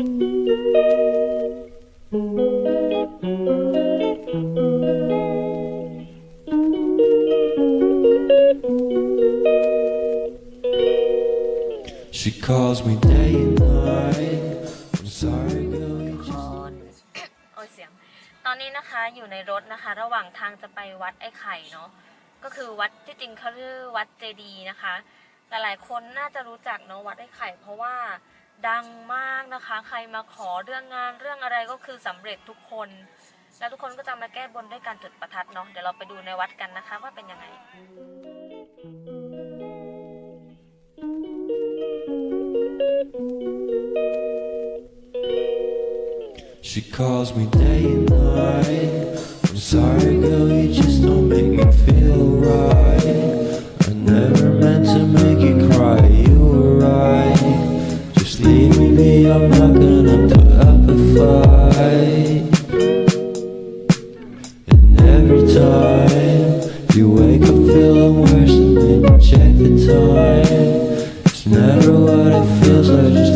She calls me day and night. I'm sorry, girl. You just... โอ้ยเสียง ตอนนี้นะคะอยู่ในรถนะคะ ระหว่างทางจะไปวัดไอ้ไข่เนาะ ก็คือวัดที่จริงเขาเรียกวัดเจดีนะคะ หลายๆคนน่าจะรู้จักเนาะวัดไอ้ไข่ เพราะว่า ดังมากนะคะ ใครมาขอเรื่องงานเรื่องอะไรก็คือสำเร็จทุกคน แล้วทุกคนก็จะมาแก้บนด้วยการจุดประทัดเนาะเดี๋ยวเราไปดูในวัดกันนะคะว่าเป็นยังไง I'm sorry, girl, you just don't make me feel right. Every time you wake up feeling worse, and then you check the time. It's never what it feels like.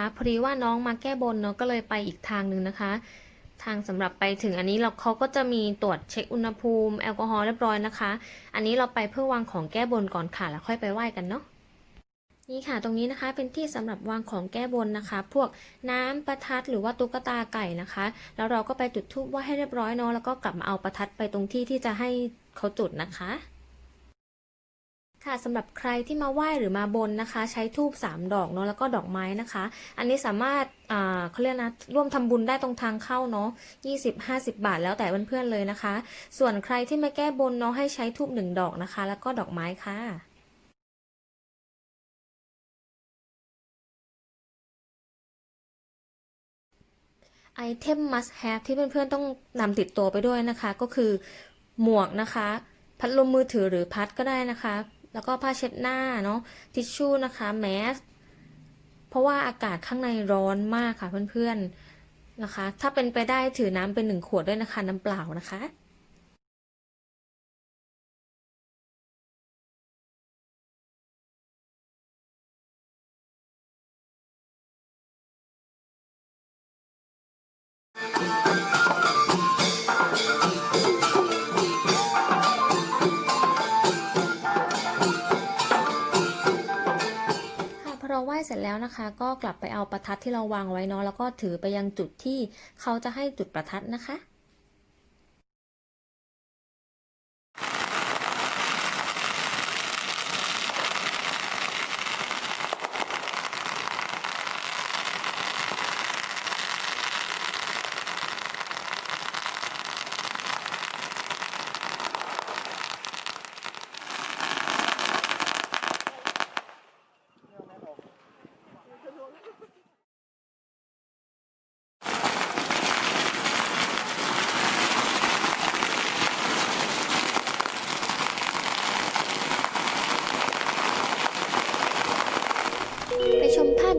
นะคะพอดีว่าน้องมาแก้บนเนาะก็เลยไปอีกทางหนึ่งนะคะ ทางสำหรับไปถึงอันนี้เราเขาก็จะมีตรวจเช็คอุณหภูมิแอลกอฮอล์เรียบร้อยนะคะ อันนี้เราไปเพื่อวางของแก้บนก่อนค่ะแล้วค่อยไปไหว้กันเนาะนี่ค่ะตรงนี้นะคะเป็นที่สำหรับวางของแก้บนนะคะ พวกน้ำประทัดหรือว่าตุ๊กตาไก่นะคะ แล้วเราก็ไปจุดธูปไหว้ให้เรียบร้อยเนาะแล้วก็กลับมาเอาประทัดไปตรงที่ที่จะให้เขาจุดนะคะ ค่ะสำหรับใครที่มาไหว้หรือมาบนนะคะ ใช้ทูบ3ดอกเนาะแล้วก็ดอกไม้นะคะ อันนี้สามารถอ่าเขาเรียกนะร่วมทำบุญได้ตรงทางเข้าเนาะ20 50 บาทแล้วแต่เพื่อนๆเลยนะคะ ส่วนใครที่มาแก้บนเนาะให้ใช้ทูบหนึ่งดอกนะคะ แล้วก็ดอกไม้ค่ะไอเทม must have ที่เพื่อนๆต้องนำติดตัวไปด้วยนะคะ ก็คือหมวกนะคะ พัดลมมือถือหรือพัดก็ได้นะคะ แล้วก็ผ้าเช็ดหน้าเนาะทิชชู่นะคะแมสเพราะว่าอากาศข้างในร้อนมากค่ะเพื่อนๆนะคะ ถ้าเป็นไปได้ถือน้ำเป็นหนึ่งขวดด้วยนะคะ น้ำเปล่านะคะ ไหว้เสร็จแล้วนะคะ ก็กลับไปเอาประทัดที่เราวางไว้เนาะแล้วก็ถือไปยังจุดที่เขาจะให้จุดประทัดนะคะ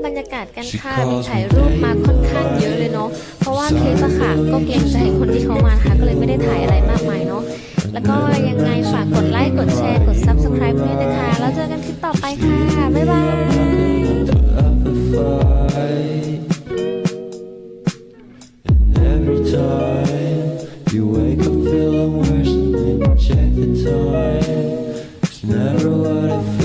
บรรยากาศกันค่ะมีถ่ายรูปมาค่อนข้างเยอะเลยเนาะ เพราะว่าคลิปอะค่ะก็เกรงใจคนที่เขามาค่ะก็เลยไม่ได้ถ่ายอะไรมากมายเนาะ แล้วก็ยังไงฝากกดไลค์ กดแชร์ กด subscribe ด้วยนะคะ แล้วเจอกันคลิปต่อไปค่ะ บ๊ายบาย never what I